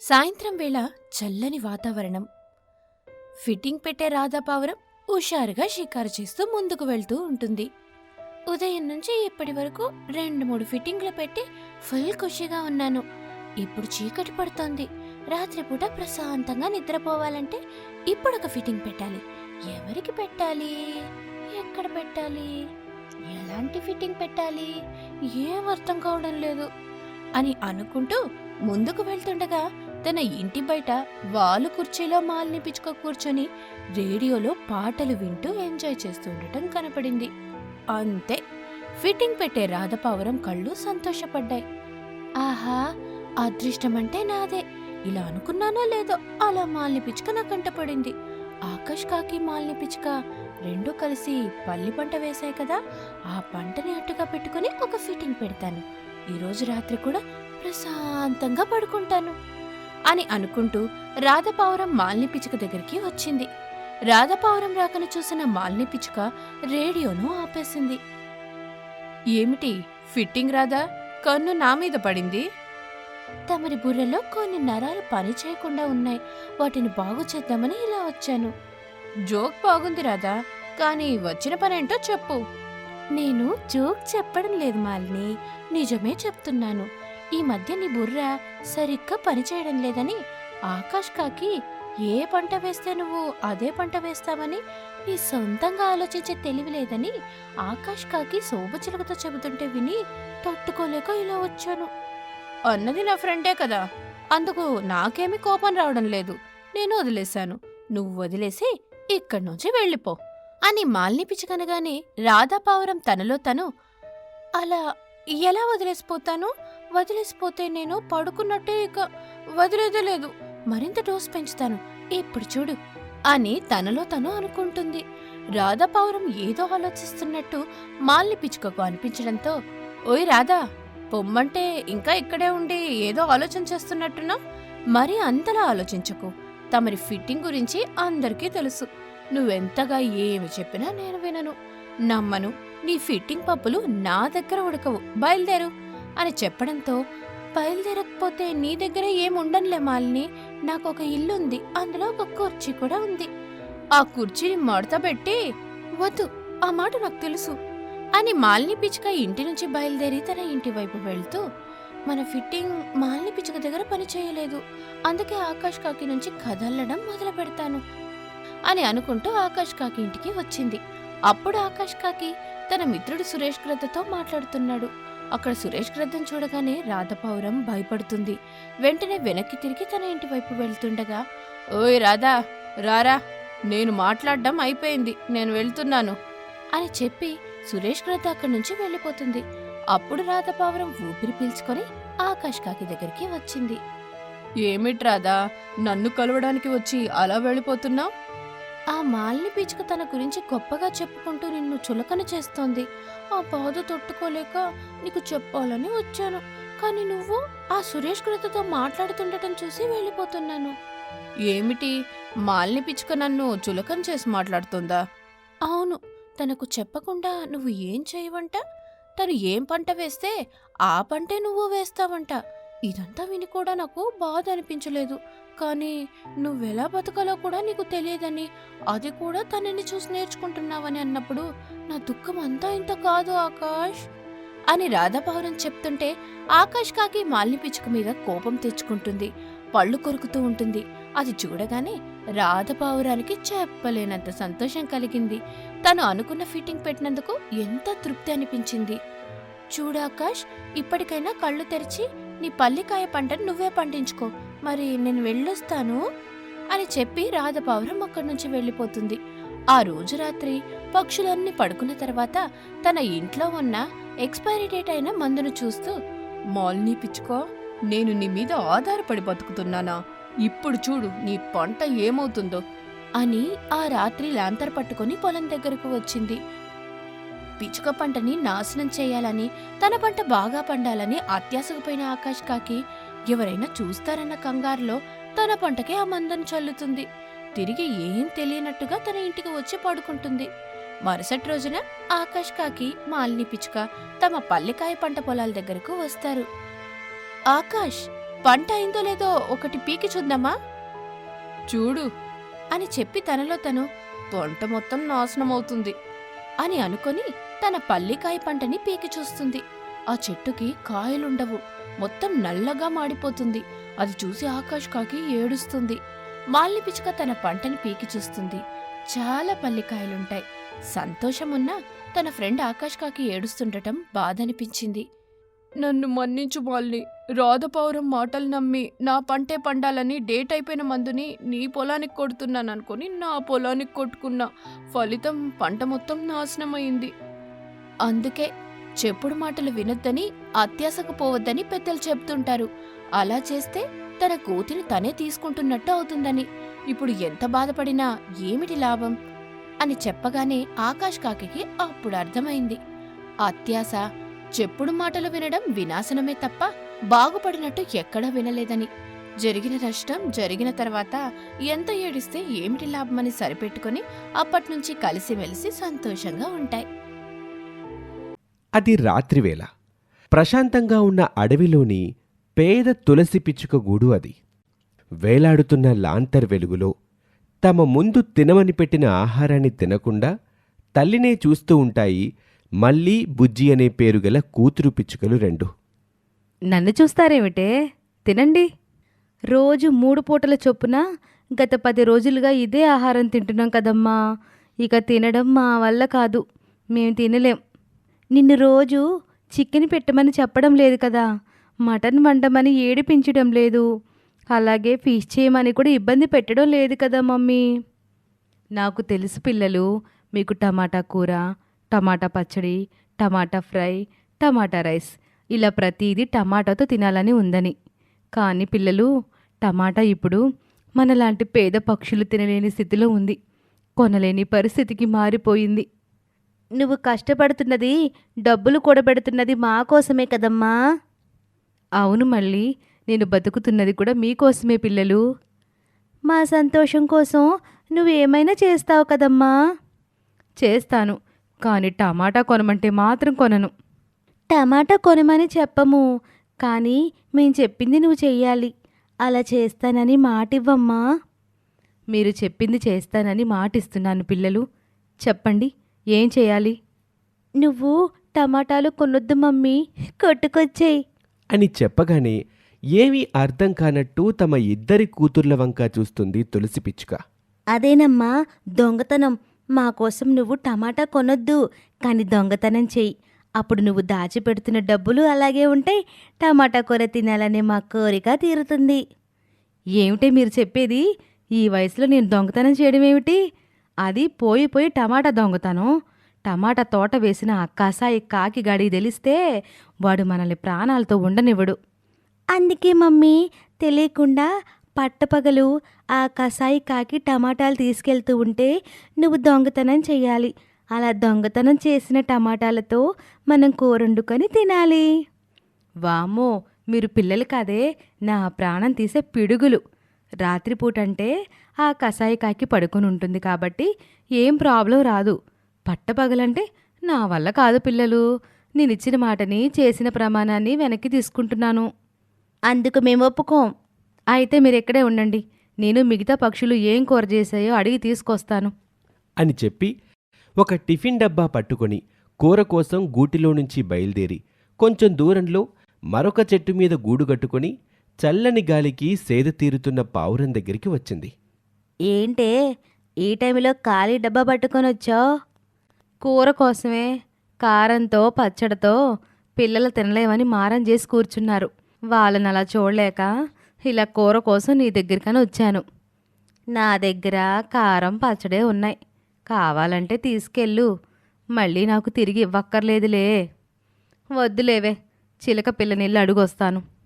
సాయంత్రం వేళ చల్లని వాతావరణం. ఫిట్టింగ్ పెట్టే రాధాపావురం హుషారుగా షికారు చేస్తూ ముందుకు వెళ్తూ ఉంటుంది. ఉదయం నుంచి ఇప్పటి వరకు రెండు మూడు ఫిట్టింగ్లు పెట్టి ఫుల్ ఖుషిగా ఉన్నాను. ఇప్పుడు చీకటి పడుతోంది. రాత్రిపూట ప్రశాంతంగా నిద్రపోవాలంటే ఇప్పుడు ఒక ఫిట్టింగ్ పెట్టాలి. ఎవరికి పెట్టాలి? ఎక్కడ పెట్టాలి? ఎలాంటి ఫిట్టింగ్ పెట్టాలి? ఏం అర్థం కావడం లేదు అని అనుకుంటూ ముందుకు వెళ్తుండగా తన ఇంటి బయట వాలు కుర్చీలో మాలిని పిచ్చుక కూర్చొని రేడియోలో పాటలు వింటూ ఎంజాయ్ చేస్తుండటం కనపడింది. అంతే ఫిట్టింగ్ పెట్టే రాధపావురం కళ్ళు సంతోషపడ్డాయి. ఆహా అదృష్టమంటే నాదే. ఇలా అనుకున్నానో లేదో అలా మాలిని పిచ్చుక నా కంటపడింది ఆకాష్ కాకి మాలిని పిచ్చుక రెండూ కలిసి పల్లి పంట వేశాయి కదా ఆ పంటని అట్టుగా పెట్టుకుని ఒక ఫిట్టింగ్ పెడతాను. ఈరోజు రాత్రి కూడా ప్రశాంతంగా పడుకుంటాను. అని అనుకుంటూ రాధపావురం మాలిని పిచ్చుక దగ్గరికి వచ్చింది. రాధపావురం రాకను చూసిన మాలిని పిచ్చుక రేడియోను ఆపేసింది. ఏమిటి? ఫిట్టింగ్ రాదా కన్ను నా మీద పడింది? తమరి బుర్రలో కొన్ని నరాలు పని చేయకుండా ఉన్నాయి. వాటిని బాగు చేద్దామని ఇలా వచ్చాను. జోక్ బాగుంది రాదా కానీ వచ్చిన పనేంటో చెప్పు. నేను జోక్ చెప్పడం లేదు మాలిని. నిజమే చెప్తున్నాను. ఈ మధ్య నీ బుర్ర సరిగ్గా పనిచేయడం లేదని ఆకాష్ కాకి ఏ పంట వేస్తే నువ్వు అదే పంట వేస్తావని నీ సొంతంగా ఆలోచించే తెలివి లేదని ఆకాష్ కాకి శోభచిలుకతో చెబుతుంటే విని తట్టుకోలేక ఇలా వచ్చాను. అన్నది నా ఫ్రెండే కదా. అందుకు నాకేమీ కోపం రావడం లేదు. నేను వదిలేశాను. నువ్వు వదిలేసి ఇక్కడి నుంచి వెళ్ళిపో. అని మాలిని పిచ్చుకనగానే రాధాపావురం తనలో తను అలా ఎలా వదిలేసిపోతాను? వదిలేసిపోతే నేను పడుకున్నట్టే ఇక వదిలేదలేదు మరింత డోస్ పెంచుతాను. ఇప్పుడు చూడు అని తనలో తను అనుకుంటుంది. రాధాపావురం ఏదో ఆలోచిస్తున్నట్టు మాల్ని పిచ్చుకకు అనిపించడంతో ఓయ్ రాధా పొమ్మంటే ఇంకా ఇక్కడే ఉండి ఏదో ఆలోచన చేస్తున్నట్టున్నా మరి అంతలా ఆలోచించకు. తమరి ఫిట్టింగ్ గురించి అందరికీ తెలుసు. నువ్వెంతగా ఏమి చెప్పినా నేను వినను. నమ్మను. నీ ఫిట్టింగ్ పప్పులు నా దగ్గర ఉడకవు. బయలుదేరు. అని చెప్పడంతో బయలుదేరకపోతే నీ దగ్గర ఏముండనులే మాలిని. నాకు ఒక ఇల్లుంది. అందులో ఒక కుర్చీ కూడా ఉంది. ఆ కుర్చీని మడత పెట్టి వద్దు ఆ మాట నాకు తెలుసు అని మాలిని పిచ్చుక ఇంటి నుంచి బయలుదేరి తన ఇంటి వైపు వెళ్తూ మన ఫిట్టింగ్ మాలిని పిచ్చుక దగ్గర పని చేయలేదు. అందుకే ఆకాష్ కాకి నుంచి కదలడం మొదలు పెడతాను అని అనుకుంటూ ఆకాష్ కాకి ఇంటికి వచ్చింది. అప్పుడు ఆకాష్ కాకి తన మిత్రుడు సురేష్ గ్రద్దతో మాట్లాడుతున్నాడు. అక్కడ సురేష్ గ్రద్దం చూడగానే రాధపౌరం భయపడుతుంది. వెంటనే వెనక్కి తిరిగి తన ఇంటి వైపు వెళ్తుండగా ఓయ్ రాధా రారా నేను మాట్లాడడం అయిపోయింది నేను వెళ్తున్నాను. అని చెప్పి సురేష్ గ్రద్ద అక్కడి నుంచి వెళ్ళిపోతుంది. అప్పుడు రాధపావురం ఊపిరి పీల్చుకొని ఆకాష్ కాకి దగ్గరికి వచ్చింది. ఏమిటి రాధా నన్ను కలవడానికి వచ్చి అలా వెళ్ళిపోతున్నావు? ఆ మాలిని పిచ్చుక తన గురించి గొప్పగా చెప్పుకుంటూ నిన్ను చులకన చేస్తోంది. ఆ బాధ తట్టుకోలేక నీకు చెప్పాలని వచ్చాను. కానీ నువ్వు ఆ సురేష్ కృతతో మాట్లాడుతుండటం చూసి వెళ్ళిపోతున్నాను. ఏమిటి? మాలిని పిచ్చుక నన్ను చులకన చేసి మాట్లాడుతుందా? అవును. తనకు చెప్పకుండా నువ్వు ఏం చేయవంట? తను ఏం పంట వేస్తే ఆ పంటే నువ్వు వేస్తావంట. ఇదంతా విని కూడా నాకు బాధ అనిపించలేదు. కానీ నువ్వెలా బతకాలో కూడా నీకు తెలియదని అది కూడా తనని చూసి నేర్చుకుంటున్నావని అన్నప్పుడు నా దుఃఖం అంతా ఇంత కాదు ఆకాష్ అని రాధాపౌరం చెప్తుంటే ఆకాష్ కాకి మాలిని పిచ్చుక మీద కోపం తెచ్చుకుంటుంది. పళ్ళు కొరుకుతూ ఉంటుంది. అది చూడగానే రాధపావురానికి చెప్పలేనంత సంతోషం కలిగింది. తను అనుకున్న ఫిట్టింగ్ పెట్టినందుకు ఎంత తృప్తి అనిపించింది. చూడాకాష్ ఇప్పటికైనా కళ్ళు తెరిచి నీ పల్లికాయ పంటను నువ్వే పండించుకో. మరి నేను వెళ్ళొస్తాను అని చెప్పి రాధపావురం అక్కడి నుంచి వెళ్ళిపోతుంది. ఆ రోజు రాత్రి పక్షులన్నీ పడుకున్న తర్వాత తన ఇంట్లో ఉన్న ఎక్స్పైరీ డేట్ అయిన మందును చూస్తూ మాల్ని పిచ్చుకో నేను నీ మీద ఆధారపడి బతుకుతున్నానా? ఇప్పుడు చూడు నీ పంట ఏమవుతుందో అని ఆ రాత్రి లాంతర్ పట్టుకుని పొలం దగ్గరకు వచ్చింది. పిచ్చుక పంటని నాశనం చేయాలని తన పంట బాగా పండాలని అత్యాసకుపోయిన ఆకాష్ కాకి ఎవరైనా చూస్తారన్న కంగారులో తన పంటకే ఆ మందును చల్లుతుంది. తిరిగి ఏం తెలియనట్టుగా తన ఇంటికి వచ్చి పడుకుంటుంది. మరుసటి రోజున ఆకాష్ కాకి మాలిని పిచ్చుక తమ పల్లికాయ పంట పొలాల దగ్గరకు వస్తారు. ఆకాష్ పంట అయిందో లేదో ఒకటి పీకి చూద్దామా? చూడు. అని చెప్పి తనలో తను పంట మొత్తం నాశనం అవుతుంది అని అనుకొని తన పల్లికాయ పంటని పీకి చూస్తుంది. ఆ చెట్టుకి కాయలుండవు. మొత్తం నల్లగా మాడిపోతుంది. అది చూసి ఆకాష్ కాకి ఏడుస్తుంది. మాలిని పిచ్చుక తన పంటని పీకి చూస్తుంది. చాలా పల్లికాయలుంటాయి. సంతోషమున్నా తన ఫ్రెండ్ ఆకాష్ కాకి ఏడుస్తుండటం బాధనిపించింది. నన్ను మన్నించు మాలిని. రాధపౌరం మాటలు నమ్మి నా పంటే పండాలని డేట్ అయిపోయిన మందుని నీ పొలానికి కొడుతున్నాను అనుకుని నా పొలానికి కొట్టుకున్నా. ఫలితం పంట మొత్తం నాశనమైంది అందుకే చెప్పుడు మాటలు వినొద్దని అత్యాశకు పోవద్దని పెద్దలు చెప్తుంటారు అలా చేస్తే తన కోతిని తనే తీసుకుంటున్నట్టు అవుతుందని. ఇప్పుడు ఎంత బాధపడినా ఏమిటి లాభం? అని చెప్పగానే ఆకాష్ కాకి అప్పుడు అర్థమైంది. అత్యాస చెప్పుడు మాటలు వినడం వినాశనమే తప్ప బాగుపడినట్టు ఎక్కడా వినలేదని. జరిగిన నష్టం జరిగిన తర్వాత ఎంత ఏడిస్తే ఏమిటి లాభమని సరిపెట్టుకుని అప్పట్నుంచి కలిసిమెలిసి సంతోషంగా ఉంటాయి. అది రాత్రివేళ. ప్రశాంతంగా ఉన్న అడవిలోని పేద తులసి పిచ్చుక గూడు అది. వేలాడుతున్న లాంతర్ వెలుగులో తమ ముందు తినమని పెట్టిన ఆహారాన్ని తినకుండా తల్లినే చూస్తూ ఉంటాయి మళ్ళీ బుజ్జి అనే పేరు గల కూతురు పిచ్చుకలు రెండు. నన్ను చూస్తారేమిటే? తినండి. రోజు మూడు పూటల చొప్పున గత పది రోజులుగా ఇదే ఆహారం తింటున్నాం కదమ్మా. ఇక తినడం మా వల్ల కాదు. మేము తినలేం. నిన్ను రోజు చికెన్ పెట్టమని చెప్పడం లేదు కదా. మటన్ వండమని ఏడిపించడం లేదు. అలాగే ఫిష్ చేయమని కూడా ఇబ్బంది పెట్టడం లేదు కదా మమ్మీ. నాకు తెలుసు పిల్లలు మీకు టమాటా కూర టమాటా పచ్చడి టమాటా ఫ్రై టమాటా రైస్ ఇలా ప్రతిదీ టమాటాతో తినాలని ఉందని. కానీ పిల్లలు టమాటా ఇప్పుడు మనలాంటి పేద పక్షులు తినలేని స్థితిలో ఉంది. కొనలేని పరిస్థితికి మారిపోయింది. నువ్వు కష్టపడుతున్నది డబ్బులు కూడబెడుతున్నది మా కోసమే కదమ్మా. అవును మళ్ళీ నేను బతుకుతున్నది కూడా మీకోసమే పిల్లలు. మా సంతోషం కోసం నువ్వేమైనా చేస్తావు కదమ్మా. చేస్తాను కానీ టమాటా కొనమంటే మాత్రం కొనను. టమాటా కొనమని చెప్పము కానీ మేము చెప్పింది నువ్వు చెయ్యాలి. అలా చేస్తానని మాటివ్వమ్మా. మీరు చెప్పింది చేస్తానని మాటిస్తున్నాను పిల్లలు. చెప్పండి. ఏం చేయాలి? నువ్వు టమాటాలు కొనొద్దు మమ్మీ కొట్టుకొచ్చేయి. అని చెప్పగానే ఏమీ అర్థం కానట్టు తమ ఇద్దరి కూతుర్ల వంక చూస్తుంది తులసి పిచ్చుక. అదేనమ్మా దొంగతనం. మా కోసం నువ్వు టమాటా కొనొద్దు కానీ దొంగతనం చెయ్యి అప్పుడు నువ్వు దాచిపెడుతున్న డబ్బులు అలాగే ఉంటాయి టమాటా కూర తినాలనే మా కోరిక తీరుతుంది. ఏమిటే మీరు చెప్పేది? ఈ వయసులో నేను దొంగతనం చేయడం ఏమిటి అది పోయి పోయి టమాటా దొంగతనం. టమాటా తోట వేసిన ఆ కసాయి కాకి గడి తెలిస్తే వాడు మనల్ని ప్రాణాలతో ఉండనివ్వడు. అందుకే మమ్మీ తెలియకుండా పట్టపగలు ఆ కసాయి కాకి టమాటాలు తీసుకెళ్తూ ఉంటే నువ్వు దొంగతనం చెయ్యాలి. అలా దొంగతనం చేసిన టమాటాలతో మనం కూరండుకొని తినాలి. వామ్మో మీరు పిల్లలు కాదే నా ప్రాణం తీసే పిడుగులు. రాత్రిపూట అంటే ఆ కసాయి కాకి పడుకొని ఉంటుంది కాబట్టి ఏం ప్రాబ్లం రాదు. పట్టపగలంటే నా వల్ల కాదు పిల్లలు. నేనిచ్చిన మాటని చేసిన ప్రమాణాన్ని వెనక్కి తీసుకుంటున్నాను. అందుకు మేము ఒప్పుకోం. అయితే మీరు ఎక్కడే ఉండండి. నేను మిగతా పక్షులు ఏం కూర చేశాయో అడిగి తీసుకొస్తాను. అని చెప్పి ఒక టిఫిన్ డబ్బా పట్టుకొని కూర కోసం గూటిలో నుంచి బయలుదేరి కొంచెం దూరంలో మరొక చెట్టు మీద గూడు కట్టుకొని చల్లని గాలికి సేద తీరుతున్న పావురం దగ్గరికి వచ్చింది. ఏంటే? ఈ టైంలో ఖాళీ డబ్బా పట్టుకొని వచ్చావు? కూర కోసమే కారంతో పచ్చడితో పిల్లలు తినలేమని మారం చేసి కూర్చున్నారు. వాళ్ళని అలా చూడలేక ఇలా కూర కోసం నీ దగ్గరికని వచ్చాను. నా దగ్గర కారం పచ్చడే ఉన్నాయి. కావాలంటే తీసుకెళ్ళు. మళ్ళీ నాకు తిరిగి ఇవ్వక్కర్లేదులే. వద్దులేవే చిలక పిల్లనిల్లు అడుగొస్తాను.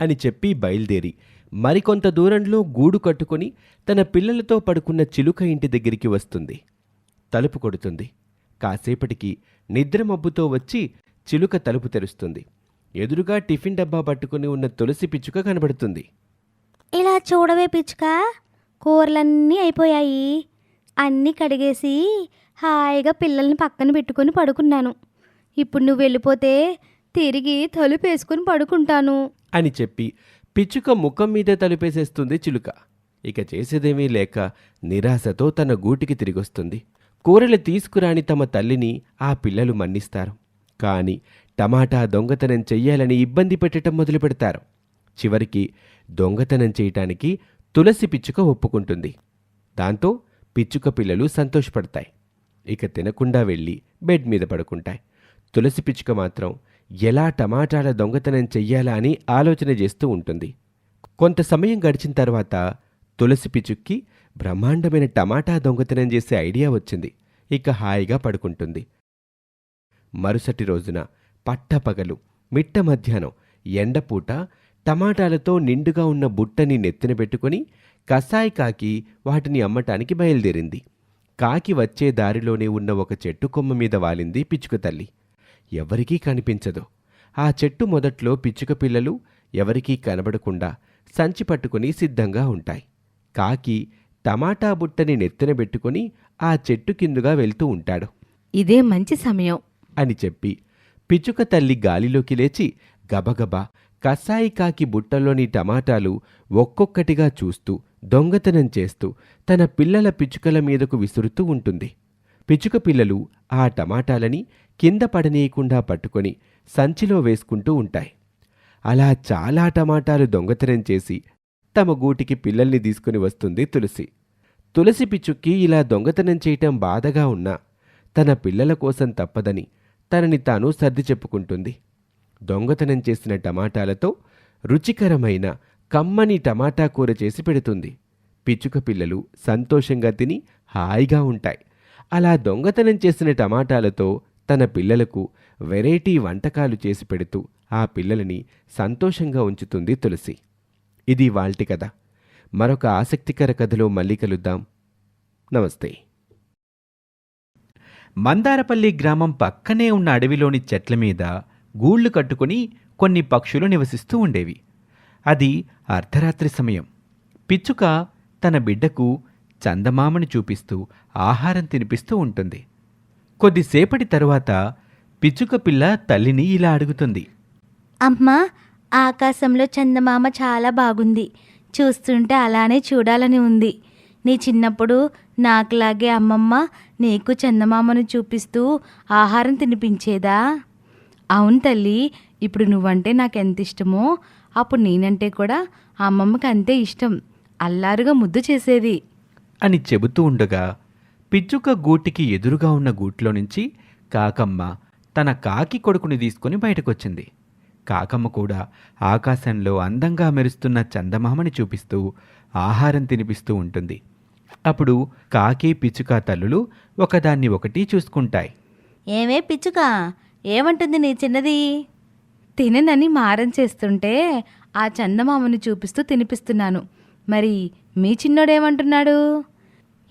అని చెప్పి బయలుదేరి మరికొంత దూరంలో గూడు కట్టుకొని తన పిల్లలతో పడుకున్న చిలుక ఇంటి దగ్గరికి వస్తుంది. తలుపు కొడుతుంది. కాసేపటికి నిద్రమబ్బుతో వచ్చి చిలుక తలుపు తెరుస్తుంది. ఎదురుగా టిఫిన్ డబ్బా పట్టుకుని ఉన్న తులసి పిచ్చుక కనబడుతుంది. ఇలా చూడవే పిచ్చుక కూరలన్నీ అయిపోయాయి. అన్నీ కడిగేసి హాయిగా పిల్లల్ని పక్కన పెట్టుకొని పడుకున్నాను. ఇప్పుడు నువ్వు వెళ్ళిపోతే తిరిగి తలుపేసుకుని పడుకుంటాను. అని చెప్పి పిచ్చుక ముఖం మీదే తలుపేసేస్తుంది చిలుక. ఇక చేసేదేమీ లేక నిరాశతో తన గూటికి తిరిగొస్తుంది. కూరలు తీసుకురాని తమ తల్లిని ఆ పిల్లలు మన్నిస్తారు. కాని టమాటా దొంగతనం చెయ్యాలని ఇబ్బంది పెట్టడం మొదలు పెడతారు చివరికి దొంగతనం చేయటానికి తులసి పిచ్చుక ఒప్పుకుంటుంది. దాంతో పిచ్చుక పిల్లలు సంతోషపడతాయి. ఇక తినకుండా వెళ్ళి బెడ్ మీద పడుకుంటాయి. తులసి పిచ్చుక మాత్రం ఎలా టమాటాల దొంగతనం చెయ్యాలా అని ఆలోచన చేస్తూ ఉంటుంది. కొంత సమయం గడిచిన తర్వాత తులసి పిచ్చుక్కి బ్రహ్మాండమైన టమాటా దొంగతనం చేసే ఐడియా వచ్చింది. ఇక హాయిగా పడుకుంటుంది. మరుసటి రోజున పట్టపగలు మిట్ట మధ్యాహ్నం ఎండపూట టమాటాలతో నిండుగా ఉన్న బుట్టని నెత్తిన పెట్టుకుని కసాయి కాకి వాటిని అమ్మటానికి బయలుదేరింది. కాకి వచ్చే దారిలోనే ఉన్న ఒక చెట్టు కొమ్మ మీద వాలింది పిచ్చుక తల్లి. ఎవరికీ కనిపించదు. ఆ చెట్టు మొదట్లో పిచ్చుక పిల్లలు ఎవరికీ కనబడకుండా సంచి పట్టుకుని సిద్ధంగా ఉంటాయి. కాకి టమాటా బుట్టని నెత్తిన పెట్టుకుని ఆ చెట్టు కిందుగా వెళ్తూ ఉంటాడు. ఇదే మంచి సమయం. అని చెప్పి పిచ్చుక తల్లి గాలిలోకి లేచి గబగబా కసాయి కాకి బుట్టలోని టమాటాలు ఒక్కొక్కటిగా చూస్తూ దొంగతనం చేస్తూ తన పిల్లల పిచ్చుకల మీదకు విసురుతూ ఉంటుంది. పిచ్చుక పిల్లలు ఆ టమాటాలని కింద పడనీయకుండా పట్టుకొని సంచిలో వేసుకుంటూ ఉంటాయి. అలా చాలా టమాటాలు దొంగతనం చేసి తమ గూటికి పిల్లల్ని తీసుకుని వస్తుంది తులసి. తులసి పిచ్చుక్కి ఇలా దొంగతనం చేయటం బాధగా ఉన్నా తన పిల్లల కోసం తప్పదని తనని తాను సర్ది చెప్పుకుంటుంది. దొంగతనం చేసిన టమాటాలతో రుచికరమైన కమ్మని టమాటా కూర చేసి పెడుతుంది. పిచ్చుక పిల్లలు సంతోషంగా తిని హాయిగా ఉంటాయి. అలా దొంగతనం చేసిన టమాటాలతో తన పిల్లలకు వెరైటీ వంటకాలు చేసి పెడుతూ ఆ పిల్లలని సంతోషంగా ఉంచుతుంది తులసి. ఇది వాల్టి కథ. మరొక ఆసక్తికర కథలో మళ్ళీ కలుద్దాం. నమస్తే. మందారపల్లి గ్రామం పక్కనే ఉన్న అడవిలోని చెట్ల మీద గూళ్ళు కట్టుకుని కొన్ని పక్షులు నివసిస్తూ ఉండేవి. అది అర్ధరాత్రి సమయం. పిచ్చుక తన బిడ్డకు చందమామని చూపిస్తూ ఆహారం తినిపిస్తూ ఉంటుంది. కొద్దిసేపటి తరువాత పిచ్చుక పిల్ల తల్లిని ఇలా అడుగుతుంది. అమ్మా ఆకాశంలో చందమామ చాలా బాగుంది. చూస్తుంటే అలానే చూడాలని ఉంది. నీ చిన్నప్పుడు నాకులాగే అమ్మమ్మ నీకు చందమామను చూపిస్తూ ఆహారం తినిపించేదా? అవును తల్లి ఇప్పుడు నువ్వంటే నాకు ఎంత ఇష్టమో అప్పుడు నేనంటే కూడా అమ్మమ్మకి అంతే ఇష్టం. అల్లారుగా ముద్దు చేసేది. అని చెబుతూ ఉండగా పిచ్చుక గూటికి ఎదురుగా ఉన్న గూట్లో నుంచి కాకమ్మ తన కాకి కొడుకుని తీసుకుని బయటకొచ్చింది. కాకమ్మ కూడా ఆకాశంలో అందంగా మెరుస్తున్న చందమామని చూపిస్తూ ఆహారం తినిపిస్తూ ఉంటుంది. అప్పుడు కాకి పిచ్చుక తల్లులు ఒకదాన్ని ఒకటి చూసుకుంటాయి. ఏమే పిచ్చుక ఏమంటుంది నీ చిన్నది? తిననని మారం చేస్తుంటే ఆ చందమామని చూపిస్తూ తినిపిస్తున్నాను. మరి మీ చిన్నోడేమంటున్నాడు?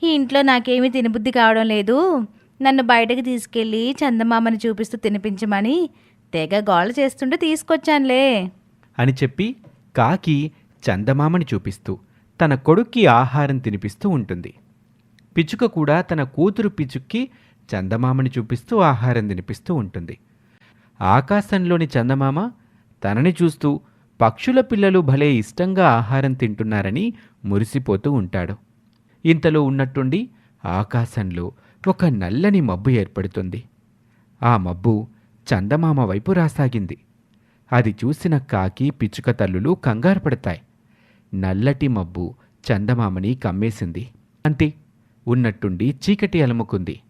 ఈ ఇంట్లో నాకేమీ తినబుద్ధి కావడం లేదు. నన్ను బయటకు తీసుకెళ్ళి చందమామని చూపిస్తూ తినిపించమని తెగ గోల చేస్తుంటే తీసుకొచ్చానులే. అని చెప్పి కాకి చందమామని చూపిస్తూ తన కొడుక్కి ఆహారం తినిపిస్తూ ఉంటుంది. పిచ్చుక కూడా తన కూతురు పిచ్చుక్కి చందమామని చూపిస్తూ ఆహారం తినిపిస్తూ ఉంటుంది. ఆకాశంలోని చందమామ తనని చూస్తూ పక్షుల పిల్లలు భలే ఇష్టంగా ఆహారం తింటున్నారని మురిసిపోతూ ఉంటాడు. ఇంతలో ఉన్నట్టుండి ఆకాశంలో ఒక నల్లని మబ్బు ఏర్పడుతుంది. ఆ మబ్బు చందమామ వైపు రాసాగింది. అది చూసిన కాకి పిచ్చుక తల్లులు కంగారు పడతాయి. నల్లటి మబ్బు చందమామని కమ్మేసింది. అంతే ఉన్నట్టుండి చీకటి అలముకుంది.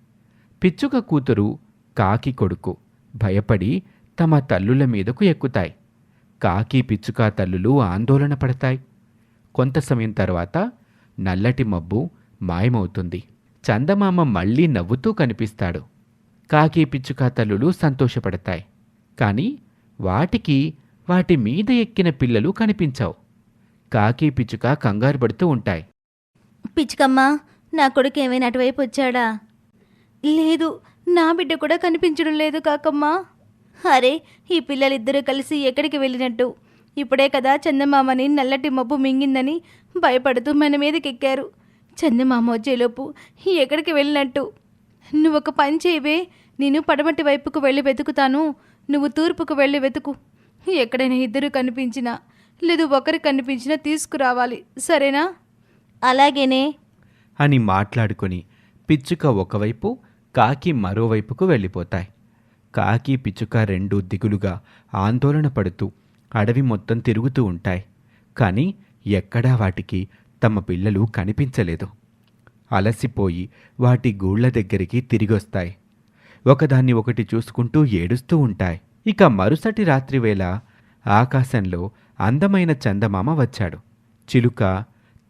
పిచ్చుక కూతురు కాకి కొడుకు భయపడి తమ తల్లుల మీదకు ఎక్కుతాయి. కాకి పిచ్చుక తల్లులు ఆందోళన పడతాయి. కొంత సమయం తర్వాత నల్లటి మబ్బు మాయమవుతుంది. చందమామ మళ్ళీ నవ్వుతూ కనిపిస్తాడు. కాకి పిచ్చుక తల్లులు సంతోషపడతాయి. కానీ వాటికి వాటి మీద ఎక్కిన పిల్లలు కనిపించావు. కాకి పిచ్చుక కంగారు పడుతూ ఉంటాయి. పిచ్చుకమ్మ నా కొడుకు ఏమైనా అటువైపు వచ్చాడా? లేదు నా బిడ్డ కూడా కనిపించడం లేదు కాకమ్మా. అరే ఈ పిల్లలిద్దరూ కలిసి ఎక్కడికి వెళ్ళినట్టు? ఇప్పుడే కదా చందమామని నల్లటి మబ్బు మింగిందని భయపడుతూ మన మీదకెక్కారు. చందమామ వచ్చేలోపు ఎక్కడికి వెళ్ళినట్టు? నువ్వు ఒక పని చేయవే. నేను పడమటి వైపుకు వెళ్ళి వెతుకుతాను. నువ్వు తూర్పుకు వెళ్ళి వెతుకు. ఎక్కడైనా ఇద్దరు కనిపించినా లేదు ఒకరు కనిపించినా తీసుకురావాలి. సరేనా? అలాగేనే. అని మాట్లాడుకొని పిచ్చుక ఒకవైపు కాకి మరోవైపుకు వెళ్ళిపోతాయి. కాకి పిచ్చుక రెండు దిగులుగా ఆందోళన పడుతూ అడవి మొత్తం తిరుగుతూ ఉంటాయి. కానీ ఎక్కడా వాటికి తమ పిల్లలు కనిపించలేదు. అలసిపోయి వాటి గూళ్ళ దగ్గరికి తిరిగొస్తాయి. ఒకదాన్ని ఒకటి చూసుకుంటూ ఏడుస్తూ ఉంటాయి. ఇక మరుసటి రాత్రివేళ ఆకాశంలో అందమైన చందమామ వచ్చాడు. చిలుక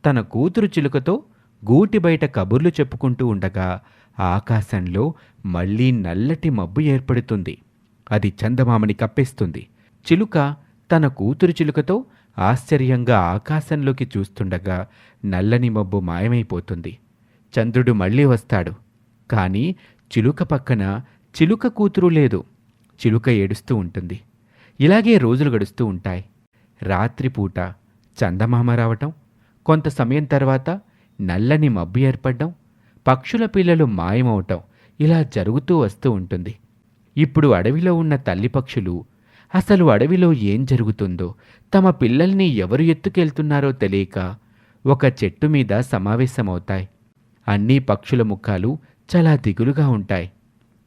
తన కూతురు చిలుకతో గూటి బయట కబుర్లు చెప్పుకుంటూ ఉండగా ఆకాశంలో మళ్ళీ నల్లటి మబ్బు ఏర్పడుతుంది. అది చందమామని కప్పేస్తుంది. చిలుక తన కూతురు చిలుకతో ఆశ్చర్యంగా ఆకాశంలోకి చూస్తుండగా నల్లని మబ్బు మాయమైపోతుంది. చంద్రుడు మళ్ళీ వస్తాడు. కానీ చిలుక పక్కన చిలుక కూతురు లేదు. చిలుక ఏడుస్తూ ఉంటుంది. ఇలాగే రోజులు గడుస్తూ ఉంటాయి. రాత్రిపూట చందమామ రావటం కొంత సమయం తర్వాత నల్లని మబ్బు ఏర్పడడం పక్షుల పిల్లలు మాయమవటం ఇలా జరుగుతూ వస్తూ ఉంటుంది. ఇప్పుడు అడవిలో ఉన్న తల్లి పక్షులు అసలు అడవిలో ఏం జరుగుతుందో తమ పిల్లల్ని ఎవరు ఎత్తుకెళ్తున్నారో తెలియక ఒక చెట్టు మీద సమావేశమవుతాయి. అన్ని పక్షుల ముఖాలు చాలా దిగులుగా ఉంటాయి.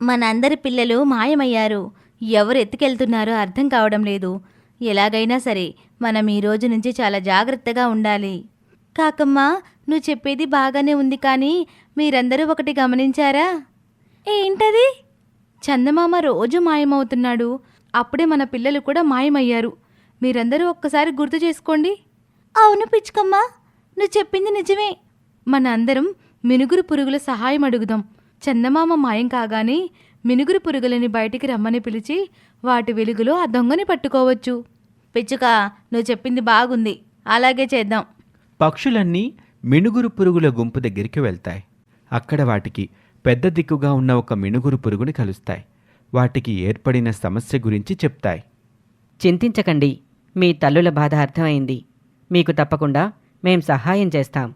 మనందరి పిల్లలు మాయమయ్యారు. ఎవరు ఎత్తుకెళ్తున్నారో అర్థం కావడం లేదు. ఎలాగైనా సరే మనం ఈ రోజు నుంచి చాలా జాగ్రత్తగా ఉండాలి. కాకమ్మ నువ్వు చెప్పేది బాగానే ఉంది కానీ మీరందరూ ఒకటి గమనించారా? ఏంటది? చందమామ రోజు మాయమవుతున్నాడు. అప్పుడే మన పిల్లలు కూడా మాయమయ్యారు. మీరందరూ ఒక్కసారి గుర్తు చేసుకోండి. అవును పిచ్చుకమ్మ నువ్వు చెప్పింది నిజమే. మన అందరం మినుగురు పురుగుల సహాయం అడుగుదాం. చందమామ మాయం కాగానే మినుగురు పురుగులని బయటికి రమ్మని పిలిచి వాటి వెలుగులో ఆ దొంగని పట్టుకోవచ్చు. పిచ్చుక నువ్వు చెప్పింది బాగుంది. అలాగే చేద్దాం. పక్షులన్నీ మినుగురు పురుగుల గుంపు దగ్గరికి వెళ్తాయి. అక్కడ వాటికి పెద్ద దిక్కుగా ఉన్న ఒక మినుగురు పురుగుని కలుస్తాయి. వాటికి ఏర్పడిన సమస్య గురించి చెప్తాయి. చింతించకండి. మీ తల్లుల బాధ అర్థమైంది. మీకు తప్పకుండా మేం సహాయం చేస్తాం.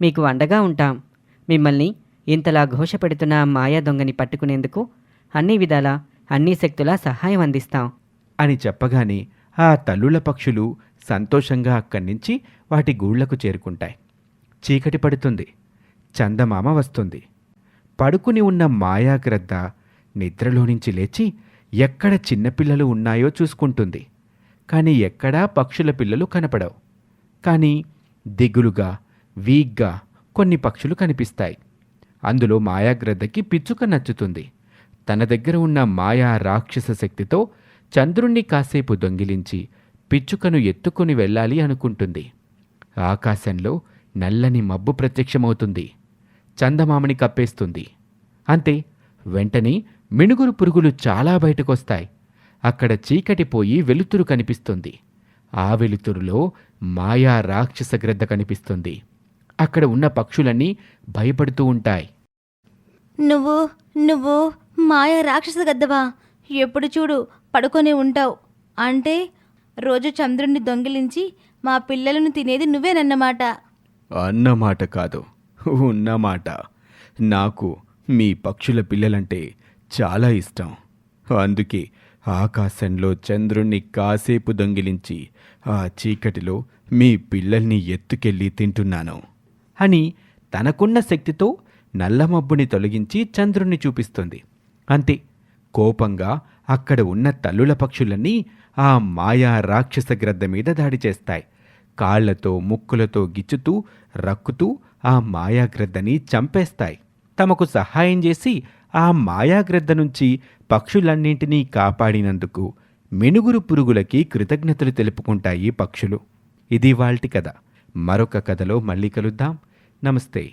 మీకు అండగా ఉంటాం. మిమ్మల్ని ఇంతలా ఘోష పెడుతున్న మాయా దొంగని పట్టుకునేందుకు అన్ని విధాల అన్ని శక్తులా సహాయం అందిస్తాం. అని చెప్పగానే ఆ తల్లుల పక్షులు సంతోషంగా అక్కడి నుంచి వాటి గూళ్ళకు చేరుకుంటాయి. చీకటి పడుతుంది. చందమామ వస్తుంది. పడుకుని ఉన్న మాయాగ్రద్ద నిద్రలో నుంచి లేచి ఎక్కడ చిన్నపిల్లలు ఉన్నాయో చూసుకుంటుంది. కానీ ఎక్కడా పక్షుల పిల్లలు కనపడవు. కానీ దిగులుగా వీక్గా కొన్ని పక్షులు కనిపిస్తాయి. అందులో మాయాగ్రద్దకి పిచ్చుక నచ్చుతుంది. తన దగ్గర ఉన్న మాయా రాక్షస శక్తితో చంద్రుణ్ణి కాసేపు దొంగిలించి పిచ్చుకను ఎత్తుకుని వెళ్ళాలి అనుకుంటుంది. ఆకాశంలో నల్లని మబ్బు ప్రత్యక్షమవుతుంది. చందమామని కప్పేస్తుంది. అంతే వెంటనే మినుగురు పురుగులు చాలా బయటకొస్తాయి. అక్కడ చీకటి పోయి వెలుతురు కనిపిస్తుంది. ఆ వెలుతురులో మాయా రాక్షస గ్రద్ద కనిపిస్తుంది. అక్కడ ఉన్న పక్షులన్నీ భయపడుతూ ఉంటాయి. నువ్వు నువ్వు మాయ రాక్షస గద్దవా? ఎప్పుడు చూడు పడుకొని ఉంటావు. అంటే రోజు చంద్రుణ్ణి దొంగిలించి మా పిల్లలను తినేది నువ్వేనన్నమాట. అన్నమాట కాదు ఉన్నమాట. నాకు మీ పక్షుల పిల్లలంటే చాలా ఇష్టం. అందుకే ఆకాశంలో చంద్రుణ్ణి కాసేపు దొంగిలించి ఆ చీకటిలో మీ పిల్లల్ని ఎత్తుకెళ్ళి తింటున్నాను. అని తనకున్న శక్తితో నల్లమబ్బుని తొలగించి చంద్రుణ్ణి చూపిస్తుంది. అంతే కోపంగా అక్కడ ఉన్న తల్లుల పక్షులన్నీ ఆ మాయా రాక్షస గ్రద్ద మీద దాడి చేస్తాయి. కాళ్ళతో ముక్కులతో గిచ్చుతూ రక్కుతూ ఆ మాయాగ్రద్దని చంపేస్తాయి. తమకు సహాయం చేసి ఆ మాయాగ్రద్ద నుంచి పక్షులన్నింటినీ కాపాడినందుకు మినుగురు పురుగులకి కృతజ్ఞతలు తెలుపుకుంటాయి పక్షులు. ఇది వాల్టి కథ. మరొక కథలో మళ్ళీ కలుద్దాం. నమస్తే.